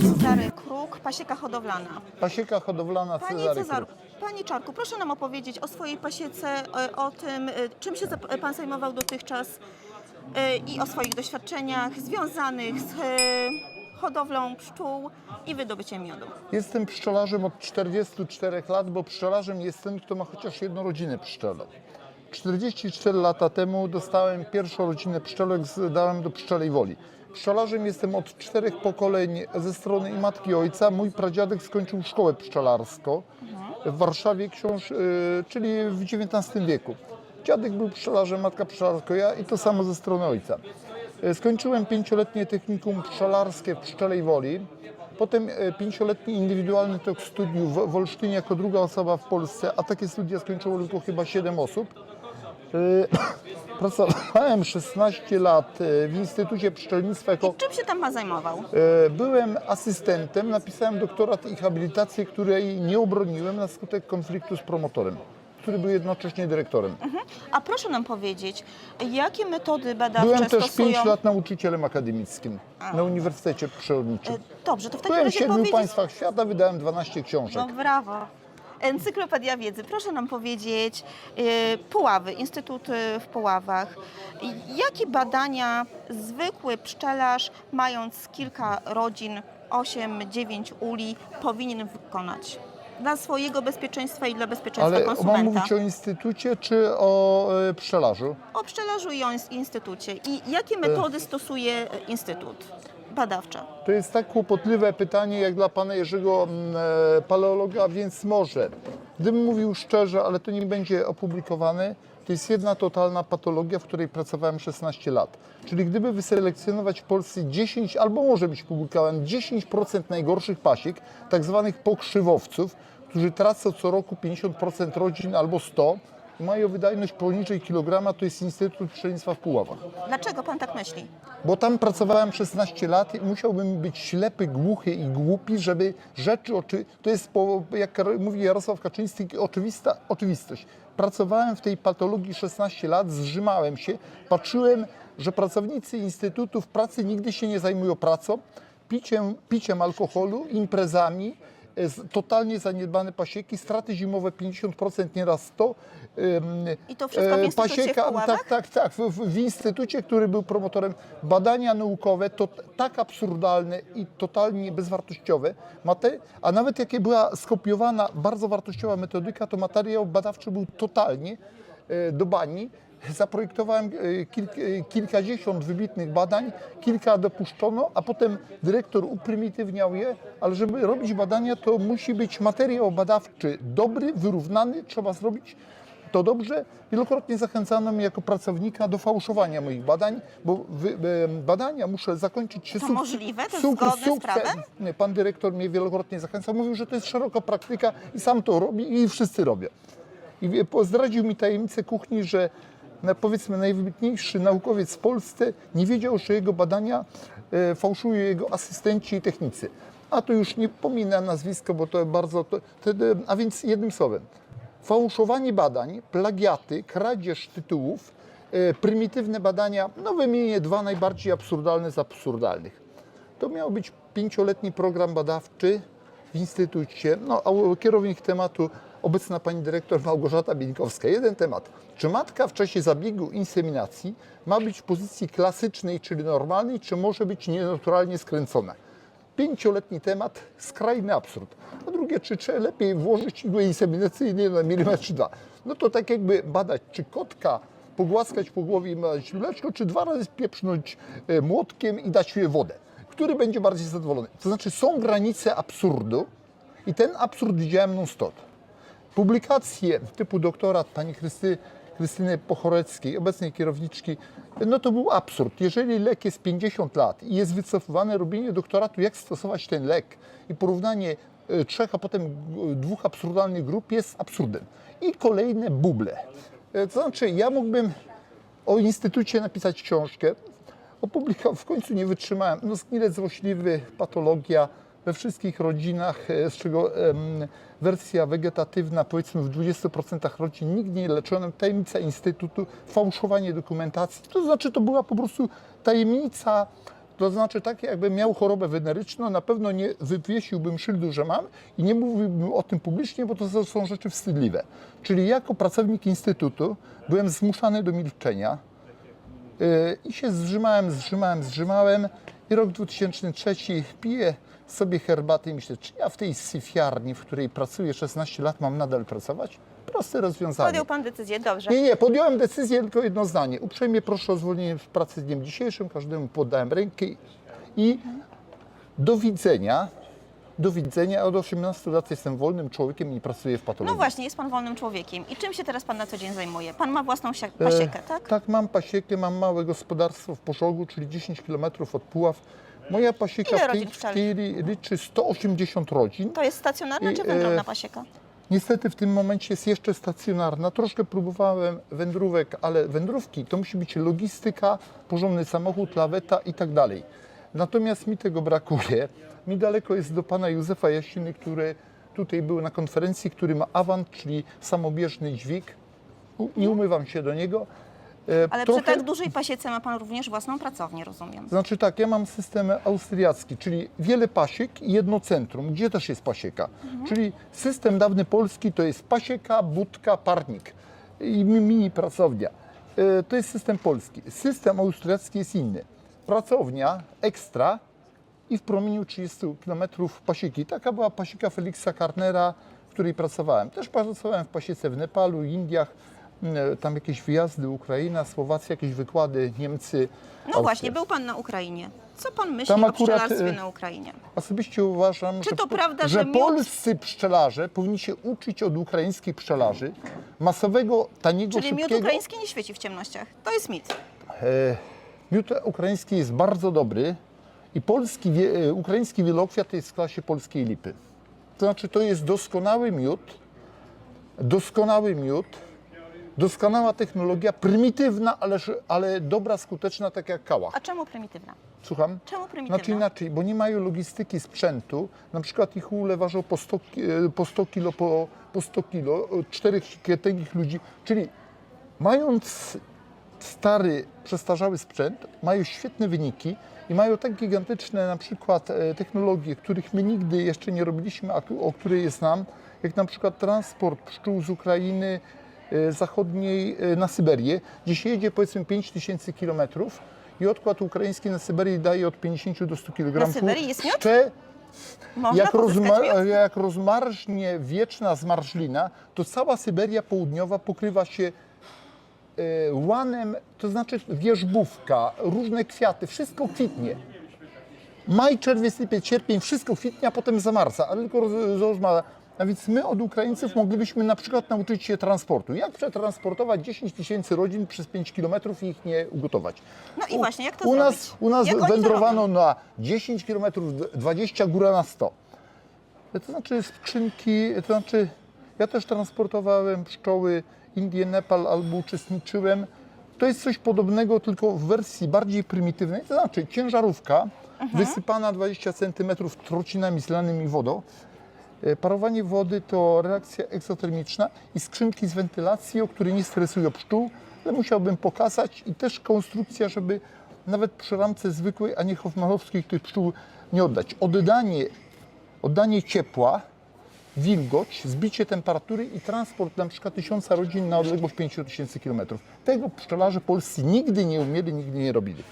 Cezary Kruk, pasieka hodowlana. Pasieka hodowlana Panie Cezary Cezaru, Kruk. Panie Czarku, proszę nam opowiedzieć o swojej pasiece, e, o tym, e, czym się zap- Pan zajmował dotychczas e, i o swoich doświadczeniach związanych z e, hodowlą pszczół i wydobyciem miodu. Jestem pszczelarzem od 44 lat, bo pszczelarzem jest ten, kto ma chociaż jedną rodzinę pszczelą. 44 lata temu dostałem pierwszą rodzinę pszczelek, dałem do pszczelej woli. Pszczelarzem jestem od czterech pokoleń ze strony i matki i ojca. Mój pradziadek skończył szkołę pszczelarską w Warszawie, książ, y, czyli w XIX wieku. Dziadek był pszczelarzem, matka pszczelarką, ja i to samo ze strony ojca. E, Skończyłem pięcioletnie technikum pszczelarskie w Pszczelej Woli. Potem e, pięcioletni indywidualny tok studiów w w Olsztynie jako druga osoba w Polsce, a takie studia skończyło tylko chyba 7 osób. E, Pracowałem 16 lat e, w Instytucie Pszczelnictwa jako Czym się tam Pan zajmował? E, Byłem asystentem, napisałem doktorat i habilitację, której nie obroniłem na skutek konfliktu z promotorem, który był jednocześnie dyrektorem. A proszę nam powiedzieć, jakie metody badawcze Byłem też stosują... 5 lat nauczycielem akademickim na Uniwersytecie Przyrodniczym. E, Dobrze, to w takim Byłem w razie 7 powiedzieć... państwach świata, wydałem 12 książek. No brawo. Encyklopedia Wiedzy. Proszę nam powiedzieć, e, Puławy, Instytut w Puławach. Jakie badania zwykły pszczelarz, mając kilka rodzin, 8-9 uli, powinien wykonać? Dla swojego bezpieczeństwa i dla bezpieczeństwa Ale mam konsumenta. mówić o instytucie czy o e, pszczelarzu? O pszczelarzu i o ins- instytucie. I jakie metody stosuje e, Instytut badawczy? To jest tak kłopotliwe pytanie jak dla pana Jerzego mm, e, paleologa, więc może. Gdybym mówił szczerze, ale to nie będzie opublikowane, to jest jedna totalna patologia, w której pracowałem 16 lat. Czyli gdyby wyselekcjonować w Polsce 10, albo może być publikowane 10% najgorszych pasiek, tak zwanych pokrzywowców, którzy tracą co roku 50% rodzin albo 100 i mają wydajność poniżej kilograma, to jest Instytut Pszczenictwa w Puławach. Dlaczego pan tak myśli? Bo tam pracowałem 16 lat i musiałbym być ślepy, głuchy i głupi, żeby rzeczy, oczy... to jest, po, jak mówi Jarosław Kaczyński, oczywista oczywistość. Pracowałem w tej patologii 16 lat, zrzymałem się, patrzyłem, że pracownicy instytutów pracy nigdy się nie zajmują pracą, piciem, piciem alkoholu, imprezami, e, totalnie zaniedbane pasieki, straty zimowe 50%, nieraz 100. I to wszystko w e, Instytucie w tak, tak, tak. W, w, instytucie, który był promotorem badania naukowe, to tak absurdalne i totalnie bezwartościowe, a nawet jakie była skopiowana bardzo wartościowa metodyka, to materiał badawczy był totalnie e, do bani. Zaprojektowałem e, kilk, kilkadziesiąt wybitnych badań, kilka dopuszczono, a potem dyrektor uprymitywniał je, ale żeby robić badania, to musi być materiał badawczy dobry, wyrównany, trzeba zrobić to dobrze. Wielokrotnie zachęcano mnie jako pracownika do fałszowania moich badań, bo wy, e, badania muszę zakończyć się To suk- możliwe? To jest suk- zgodne z prawem? Pan dyrektor mnie wielokrotnie zachęcał, mówił, że to jest szeroka praktyka i sam to robi i wszyscy robią. I zdradził mi tajemnicę kuchni, że na, powiedzmy najwybitniejszy naukowiec w Polsce nie wiedział, że jego badania e, fałszują jego asystenci i technicy. A to już nie pominę nazwisko, bo to bardzo... To, to, a więc jednym słowem, fałszowanie badań, plagiaty, kradzież tytułów, e, prymitywne badania, no wymienię dwa najbardziej absurdalne z absurdalnych. To miał być pięcioletni program badawczy w instytucie. No, a kierownik tematu obecna pani dyrektor Małgorzata Bieńkowska. Jeden temat. Czy matka w czasie zabiegu inseminacji ma być w pozycji klasycznej, czyli normalnej, czy może być nienaturalnie skręcona? Pięcioletni temat, skrajny absurd. A drugie, czy trzeba lepiej włożyć igłę inseminacyjną na milimetr dwa? No to tak jakby badać, czy kotka pogłaskać po głowie i dać mleczko, czy dwa razy pieprznąć e, młotkiem i dać wodę. Który będzie bardziej zadowolony? To znaczy są granice absurdu i ten absurd widziałem non-stop. Publikacje typu doktorat pani Krysty, Krystyny Pochoreckiej, obecnej kierowniczki, no to był absurd. Jeżeli lek jest 50 lat i jest wycofywane robienie doktoratu, jak stosować ten lek i porównanie e, trzech, a potem e, dwóch absurdalnych grup jest absurdem. I kolejne buble. E, To znaczy, ja mógłbym o instytucie napisać książkę, opublikował, w końcu nie wytrzymałem. No, sknilec złośliwy, patologia, we wszystkich rodzinach, e, z czego wersja wegetatywna, powiedzmy w 20% rodzin, nikt nie leczonym. Tajemnica Instytutu, fałszowanie dokumentacji. To znaczy, to była po prostu tajemnica, to znaczy tak, jakbym miał chorobę weneryczną, na pewno nie wywiesiłbym szyldu, że mam i nie mówiłbym o tym publicznie, bo to są rzeczy wstydliwe. Czyli jako pracownik Instytutu byłem zmuszany do milczenia, Yy, I się zrzymałem, zrzymałem, zrzymałem. I rok 2003 piję sobie herbatę i myślę, czy ja w tej syfiarni, w której pracuję 16 lat, mam nadal pracować? Proste rozwiązanie. Podjął pan decyzję, dobrze. Nie, nie, podjąłem decyzję, tylko jedno zdanie. Uprzejmie proszę o zwolnienie z pracy z dniem dzisiejszym, każdemu podałem rękę i- do widzenia. Do widzenia. Od 18 lat jestem wolnym człowiekiem i pracuję w patologii. No właśnie, jest pan wolnym człowiekiem. I czym się teraz pan na co dzień zajmuje? Pan ma własną sia- E, pasiekę, tak? Tak, mam pasiekę, mam małe gospodarstwo w Pożogu, czyli 10 km od Puław. Moja pasieka Ile w tej rodzin chwili liczy 180 rodzin. To jest stacjonarna I, czy wędrowna e, pasieka? Niestety w tym momencie jest jeszcze stacjonarna. Troszkę próbowałem wędrówek, ale wędrówki to musi być logistyka, porządny samochód, laweta i tak dalej. Natomiast mi tego brakuje. Mi daleko jest do pana Józefa Jasiny, który tutaj był na konferencji, który ma awant, czyli samobieżny dźwig. U- Nie umywam się do niego. E, Ale trochę- przy tak dużej pasiece ma pan również własną pracownię, rozumiem. Znaczy tak, ja mam system austriacki, czyli wiele pasiek i jedno centrum, gdzie też jest pasieka. Czyli system dawny polski to jest pasieka, budka, parnik i mi- mini pracownia. E, To jest system polski. System austriacki jest inny. Pracownia ekstra i w promieniu 30 km pasieki. Taka była pasieka Feliksa Karnera, w której pracowałem. Też pracowałem w pasiece w Nepalu, Indiach, tam jakieś wyjazdy, Ukraina, Słowacja, jakieś wykłady, Niemcy. No Austria. właśnie, był pan na Ukrainie. Co pan myśli Tam o akurat, pszczelarstwie e, na Ukrainie? Osobiście uważam, Czy że, to prawda, że że miód- polscy pszczelarze powinni się uczyć od ukraińskich pszczelarzy masowego, taniego, Czyli miód szybkiego. ukraiński nie świeci w ciemnościach. To jest mit. E, miód ukraiński jest bardzo dobry i polski, e, ukraiński wielokwiat jest w klasie polskiej lipy. To znaczy, to jest doskonały miód, doskonały miód, doskonała technologia, prymitywna, ale, ale dobra, skuteczna, tak jak kałach. A czemu prymitywna? Słucham? Czemu prymitywna? Znaczy inaczej, bo nie mają logistyki sprzętu. Na przykład ich ule ważą po 100, ki- e, po 100 kilo, po, po 100 kilo, e, czterech tęgich ludzi. Czyli mając stary, przestarzały sprzęt, mają świetne wyniki i mają tak gigantyczne na przykład e, technologie, których my nigdy jeszcze nie robiliśmy, a o której jest nam, jak na przykład transport pszczół z Ukrainy zachodniej e, na Syberię, gdzie się jedzie powiedzmy 5000 kilometrów i odkład ukraiński na Syberii daje od 50 do 100 kg. Na Syberii jest miód? Można jak, pozyskać rozma- miód? jak rozmarznie wieczna zmarzlina, to cała Syberia południowa pokrywa się e, łanem, to znaczy wierzbówka, różne kwiaty, wszystko kwitnie. Maj, czerwiec, lipiec, sierpień, wszystko kwitnie, a potem zamarza, ale tylko roz-. A więc my od Ukraińców moglibyśmy na przykład nauczyć się transportu. Jak przetransportować 10 tysięcy rodzin przez 5 kilometrów i ich nie ugotować? No i właśnie, jak to u nas, zrobić? u nas Jak wędrowano na 10 km, 20 góra na 100. To znaczy skrzynki, to znaczy ja też transportowałem pszczoły Indię, Nepal albo uczestniczyłem. To jest coś podobnego, tylko w wersji bardziej prymitywnej. To znaczy ciężarówka wysypana 20 cm trocinami zlanymi wodą. E, Parowanie wody to reakcja egzotermiczna i skrzynki z wentylacją, które nie stresują pszczół, ale musiałbym pokazać i też konstrukcja, żeby nawet przy ramce zwykłej, a nie hoffmanowskiej tych pszczół nie oddać. Oddanie, oddanie ciepła, wilgoć, zbicie temperatury i transport na przykład tysiąca rodzin na odległość 5000 km. Tego pszczelarze polscy nigdy nie umieli, nigdy nie robili.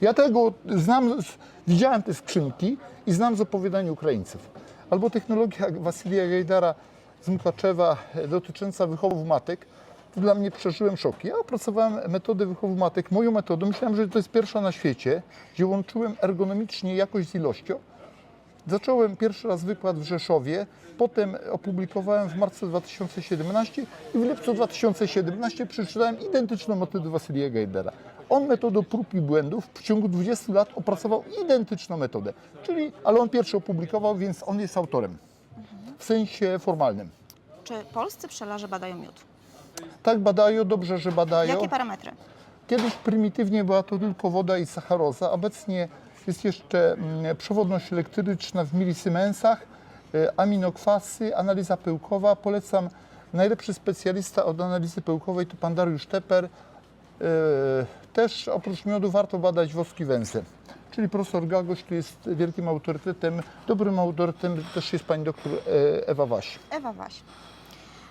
Ja tego znam, widziałem te skrzynki i znam z opowiadań Ukraińców. Albo technologia Wasilija Gajdara z Mukaczewa e, dotycząca wychowu matek. To dla mnie przeżyłem szok. Ja opracowałem metodę wychowu matek, moją metodę. Myślałem, że to jest pierwsza na świecie, gdzie łączyłem ergonomicznie jakość z ilością. Zacząłem pierwszy raz wykład w Rzeszowie, potem opublikowałem w marcu 2017 i w lipcu 2017 przeczytałem identyczną metodę Wasylija Gajdera. On metodą prób i błędów w ciągu 20 lat opracował identyczną metodę, czyli, ale on pierwszy opublikował, więc on jest autorem w sensie formalnym. Czy polscy pszczelarze badają miód? Tak badają, dobrze, że badają. Jakie parametry? Kiedyś prymitywnie była to tylko woda i sacharoza, obecnie Jest jeszcze mm, przewodność elektryczna w milisiemensach, e, aminokwasy, analiza pyłkowa. Polecam najlepszy specjalista od analizy pyłkowej to pan Dariusz Teper. E, Też oprócz miodu warto badać woski węsy. Czyli profesor Gagoś tu jest wielkim autorytetem. Dobrym autorytetem też jest pani doktor e, Ewa Waś. Ewa Waś.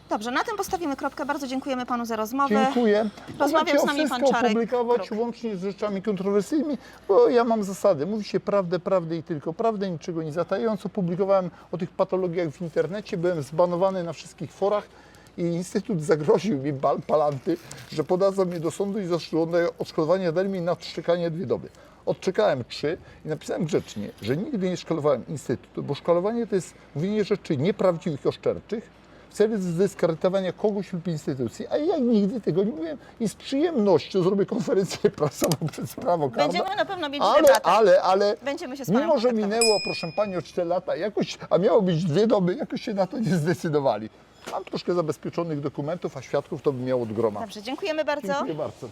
Dobrze, na tym postawimy kropkę. Bardzo dziękujemy panu za rozmowę. Dziękuję. Rozmawiał Możecie z nami pan Czarek opublikować Kruk. łącznie z rzeczami kontrowersyjnymi, bo ja mam zasady. Mówi się prawdę, prawdę i tylko prawdę, niczego nie zatajając. Opublikowałem o tych patologiach w internecie, byłem zbanowany na wszystkich forach i Instytut zagroził mi bal, palanty, że podadzą mnie do sądu i za odszkodowanie dali mi na odszczekanie dwie doby. Odczekałem trzy i napisałem grzecznie, że nigdy nie szkalowałem Instytutu, bo szkalowanie to jest mówienie rzeczy nieprawdziwych, oszczerczych, w celu zdyskredytowania kogoś lub instytucji, a ja nigdy tego nie mówiłem i z przyjemnością zrobię konferencję prasową przez prawo karne. Będziemy na pewno mieć ale, debatę. ale, ale Będziemy się z mimo, że minęło, proszę Pani, o 4 lata, jakoś, a miało być dwie doby, jakoś się na to nie zdecydowali. Mam troszkę zabezpieczonych dokumentów, a świadków to bym miał od groma. Dobrze, dziękujemy bardzo. Dziękuję bardzo.